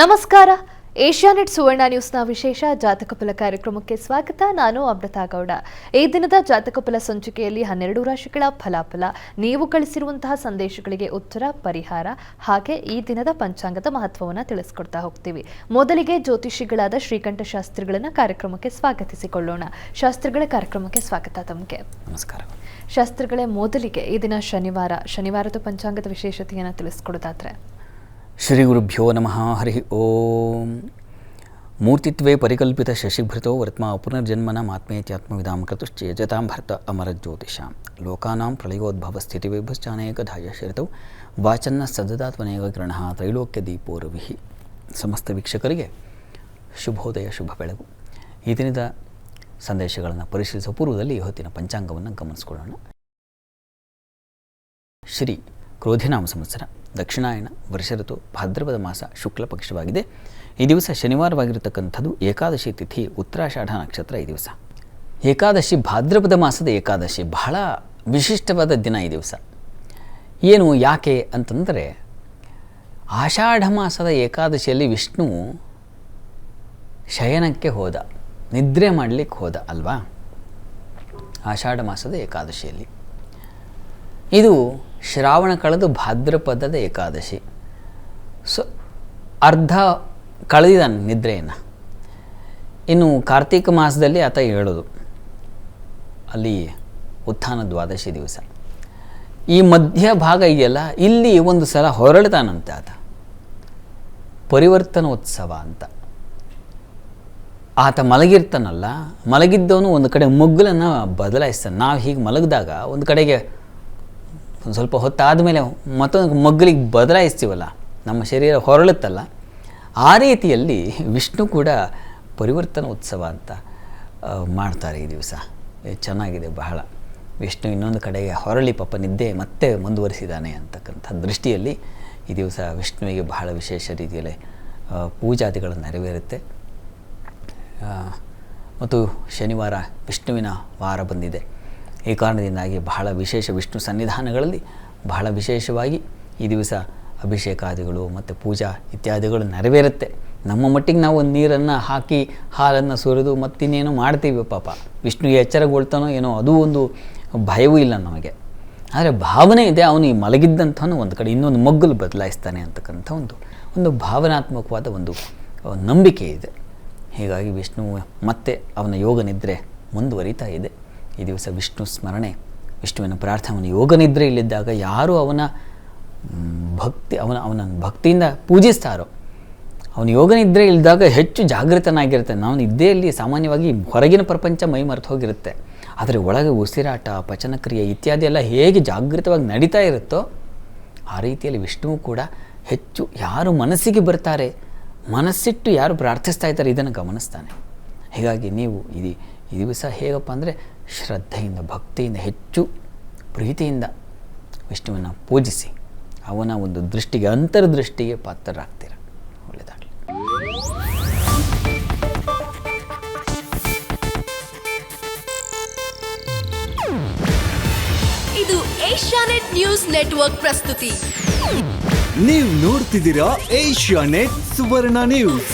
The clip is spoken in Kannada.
ನಮಸ್ಕಾರ. ಏಷ್ಯಾನೆಟ್ ಸುವರ್ಣ ನ್ಯೂಸ್ನ ವಿಶೇಷ ಜಾತಕ ಫಲ ಕಾರ್ಯಕ್ರಮಕ್ಕೆ ಸ್ವಾಗತ. ನಾನು ಅಮೃತಾ ಗೌಡ. ಈ ದಿನದ ಜಾತಕ ಫಲ ಸಂಚಿಕೆಯಲ್ಲಿ ಹನ್ನೆರಡು ರಾಶಿಗಳ ಫಲಾಫಲ ನೀವು ಕಳಿಸಿರುವಂತಹ ಸಂದೇಶಗಳಿಗೆ ಉತ್ತರ ಪರಿಹಾರ ಹಾಗೆ ಈ ದಿನದ ಪಂಚಾಂಗದ ಮಹತ್ವವನ್ನು ತಿಳಿಸ್ಕೊಡ್ತಾ ಹೋಗ್ತೀವಿ. ಮೊದಲಿಗೆ ಜ್ಯೋತಿಷಿಗಳಾದ ಶ್ರೀಕಂಠ ಶಾಸ್ತ್ರಿಗಳನ್ನು ಕಾರ್ಯಕ್ರಮಕ್ಕೆ ಸ್ವಾಗತಿಸಿಕೊಳ್ಳೋಣ. ಶಾಸ್ತ್ರಿಗಳ ಕಾರ್ಯಕ್ರಮಕ್ಕೆ ಸ್ವಾಗತ ತಮಗೆ. ನಮಸ್ಕಾರ. ಶಾಸ್ತ್ರಿಗಳೇ ಮೊದಲಿಗೆ ಈ ದಿನ ಶನಿವಾರ. ಶನಿವಾರದ ಪಂಚಾಂಗದ ವಿಶೇಷತೆಯನ್ನು ತಿಳಿಸ್ಕೊಡೋದಾದ್ರೆ. ಶ್ರೀ ಗುರುಭ್ಯೋ ನಮಃ, ಹರಿ ಓಂ. ಮೂರ್ತಿತ್ವೇ ಪರಿಕಲ್ಪಿತ ಶಶಿಭೃತೋ ವರ್ತ್ಮ ಪುನರ್ಜನ್ಮನ ಮಾತ್ಮೇತ್ಯಾತ್ಮವಿಧಾಂ ಕೃತುಶ್ಚೇಜತಾಂ ಭರ್ತ ಅಮರ ಜ್ಯೋತಿಷಾಂ. ಲೋಕಾನಾಂ ಪ್ರಳಯೋದ್ಭವ ಸ್ಥಿತಿವಿಭಶ್ಚಾನೇಕಧಾಯ ಶರಿತೌ. ವಾಚನ್ನ ಸದದಾತ್ಮನೇಕ ಕಿರಣ ತ್ರೈಲೋಕ್ಯ ದೀಪೋ ರವಿಹಿ ಸಮಸ್ತ ವೀಕ್ಷಕರಿಗೆ ಶುಭೋದಯ, ಶುಭ ಬೆಳಗು. ಈ ದಿನದ ಸಂದೇಶಗಳನ್ನು ಪರಿಶೀಲಿಸುವ ಪೂರ್ವದಲ್ಲಿ ಹೊತ್ತಿನ ಪಂಚಾಂಗವನ್ನು ಗಮನಿಸಿಕೊಳ್ಳೋಣ. ಶ್ರೀ ಕ್ರೋಧಿನಾಮ ಸಂವತ್ಸರ. ದಕ್ಷಿಣಾಯಣ ವರ್ಷಋತು ಭಾದ್ರಪದ ಮಾಸ ಶುಕ್ಲ ಪಕ್ಷವಾಗಿದೆ. ಈ ದಿವಸ ಶನಿವಾರವಾಗಿರತಕ್ಕಂಥದ್ದು ಏಕಾದಶಿ ತಿಥಿ, ಉತ್ತರಾಷಾಢ ನಕ್ಷತ್ರ ಈ ದಿವಸ. ಏಕಾದಶಿ ಭಾದ್ರಪದ ಮಾಸದ ಏಕಾದಶಿ ಬಹಳ ವಿಶಿಷ್ಟವಾದ ದಿನ ಈ ದಿವಸ. ಏನು, ಯಾಕೆ ಅಂತಂದರೆ, ಆಷಾಢ ಮಾಸದ ಏಕಾದಶಿಯಲ್ಲಿ ವಿಷ್ಣು ಶಯನಕ್ಕೆ ಹೋದ, ನಿದ್ರೆ ಮಾಡಲಿಕ್ಕೆ ಹೋದ ಅಲ್ವಾ? ಆಷಾಢ ಮಾಸದ ಏಕಾದಶಿಯಲ್ಲಿ. ಇದು ಶ್ರಾವಣ ಕಳೆದು ಭಾದ್ರಪದದ ಏಕಾದಶಿ. ಸೊ ಅರ್ಧ ಕಳೆದಿದ್ದಾನೆ ನಿದ್ರೆಯನ್ನು. ಇನ್ನು ಕಾರ್ತೀಕ ಮಾಸದಲ್ಲಿ ಆತ ಹೇಳೋದು. ಅಲ್ಲಿ ಉತ್ಥಾನ ದ್ವಾದಶಿ ದಿವಸ. ಈ ಮಧ್ಯ ಭಾಗ ಇದೆಯಲ್ಲ ಇಲ್ಲಿ ಒಂದು ಸಲ ಹೊರಳ್ತಾನಂತೆ ಆತ. ಪರಿವರ್ತನೋತ್ಸವ ಅಂತ. ಆತ ಮಲಗಿರ್ತಾನಲ್ಲ, ಮಲಗಿದ್ದವನು ಒಂದು ಕಡೆ ಮಗ್ಗುಲನ್ನು ಬದಲಾಯಿಸ್ತಾನೆ. ನಾವು ಹೀಗೆ ಮಲಗಿದಾಗ ಒಂದು ಕಡೆಗೆ ಒಂದು ಸ್ವಲ್ಪ ಹೊತ್ತಾದಮೇಲೆ ಮತ್ತೊಂದು ಮಗ್ಗಲಿಗೆ ಬದಲಾಯಿಸ್ತೀವಲ್ಲ, ನಮ್ಮ ಶರೀರ ಹೊರಳುತ್ತಲ್ಲ, ಆ ರೀತಿಯಲ್ಲಿ ವಿಷ್ಣು ಕೂಡ ಪರಿವರ್ತನ ಉತ್ಸವ ಅಂತ ಮಾಡ್ತಾರೆ ಈ ದಿವಸ. ಚೆನ್ನಾಗಿದೆ ಬಹಳ. ವಿಷ್ಣು ಇನ್ನೊಂದು ಕಡೆಗೆ ಹೊರಳಿ ಪಾಪ ನಿದ್ದೆ ಮತ್ತೆ ಮುಂದುವರಿಸಿದ್ದಾನೆ ಅಂತಕ್ಕಂಥ ದೃಷ್ಟಿಯಲ್ಲಿ ಈ ದಿವಸ ವಿಷ್ಣುವಿಗೆ ಬಹಳ ವಿಶೇಷ ರೀತಿಯಲ್ಲಿ ಪೂಜಾದಿಗಳು ನೆರವೇರುತ್ತೆ. ಮತ್ತು ಶನಿವಾರ ವಿಷ್ಣುವಿನ ವಾರ ಬಂದಿದೆ. ಈ ಕಾರಣದಿಂದಾಗಿ ಬಹಳ ವಿಶೇಷ ವಿಷ್ಣು ಸನ್ನಿಧಾನಗಳಲ್ಲಿ ಬಹಳ ವಿಶೇಷವಾಗಿ ಈ ದಿವಸ ಅಭಿಷೇಕಾದಿಗಳು ಮತ್ತು ಪೂಜಾ ಇತ್ಯಾದಿಗಳು ನೆರವೇರುತ್ತೆ. ನಮ್ಮ ಮಟ್ಟಿಗೆ ನಾವು ಒಂದು ನೀರನ್ನು ಹಾಕಿ, ಹಾಲನ್ನು ಸುರಿದು ಮತ್ತಿನ್ನೇನೋ ಮಾಡ್ತೀವಿ ಪಾಪ. ವಿಷ್ಣುಗೆ ಎಚ್ಚರಗೊಳ್ತಾನೋ ಏನೋ ಅದು ಒಂದು ಭಯವೂ ಇಲ್ಲ ನಮಗೆ. ಆದರೆ ಭಾವನೆ ಇದೆ, ಅವನು ಈ ಮಲಗಿದ್ದಂಥವನು ಒಂದು ಕಡೆ ಇನ್ನೊಂದು ಮಗ್ಗಲು ಬದಲಾಯಿಸ್ತಾನೆ ಅಂತಕ್ಕಂಥ ಒಂದು ಒಂದು ಭಾವನಾತ್ಮಕವಾದ ಒಂದು ನಂಬಿಕೆ ಇದೆ. ಹೀಗಾಗಿ ವಿಷ್ಣು ಮತ್ತೆ ಅವನ ಯೋಗ ನಿದ್ರೆ ಮುಂದುವರಿತಾ ಇದೆ. ಈ ದಿವಸ ವಿಷ್ಣು ಸ್ಮರಣೆ, ವಿಷ್ಣುವಿನ ಪ್ರಾರ್ಥನೆ ಅವನು ಯೋಗ ನಿದ್ರೆಯಲ್ಲಿದ್ದಾಗ ಯಾರು ಅವನ ಭಕ್ತಿ, ಅವನ ಅವನ ಭಕ್ತಿಯಿಂದ ಪೂಜಿಸ್ತಾರೋ, ಅವನು ಯೋಗನಿದ್ರೆ ಇಲ್ಲದಾಗ ಹೆಚ್ಚು ಹೆಚ್ಚು ಅವನು ನಾವು ಇಲ್ಲಿ ಸಾಮಾನ್ಯವಾಗಿ ಹೊರಗಿನ ಪ್ರಪಂಚ ಮೈ ಮರೆತು ಹೋಗಿರುತ್ತೆ. ಆದರೆ ಒಳಗೆ ಉಸಿರಾಟ, ಪಚನಕ್ರಿಯೆ ಇತ್ಯಾದಿ ಎಲ್ಲ ಹೇಗೆ ಜಾಗೃತವಾಗಿ ನಡೀತಾ ಇರುತ್ತೋ, ಆ ರೀತಿಯಲ್ಲಿ ವಿಷ್ಣುವು ಕೂಡ ಹೆಚ್ಚು ಯಾರು ಮನಸ್ಸಿಗೆ ಬರ್ತಾರೆ, ಮನಸ್ಸಿಟ್ಟು ಯಾರು ಪ್ರಾರ್ಥಿಸ್ತಾ ಇದ್ದಾರೆ ಇದನ್ನು ಗಮನಿಸ್ತಾನೆ. ಹೀಗಾಗಿ ನೀವು ಇದು ಈ ದಿವಸ ಹೇಗಪ್ಪ ಅಂದರೆ ಶ್ರದ್ಧೆಯಿಂದ ಭಕ್ತಿಯಿಂದ ಹೆಚ್ಚು ಪ್ರೀತಿಯಿಂದ ವಿಷ್ಣುವನ್ನು ಪೂಜಿಸಿ ಅವನ ಒಂದು ದೃಷ್ಟಿಗೆ ಅಂತರ್ದೃಷ್ಟಿಗೆ ಪಾತ್ರರಾಗ್ತೀರ. ಒಳ್ಳೆಯದಾಗಲಿ ಇದು ಏಷ್ಯಾನೆಟ್ ನ್ಯೂಸ್ ನೆಟ್ವರ್ಕ್ ಪ್ರಸ್ತುತಿ. ನೀವು ನೋಡ್ತಿದ್ದೀರಾ ಏಷ್ಯಾ ನೆಟ್ ಸುವರ್ಣ ನ್ಯೂಸ್.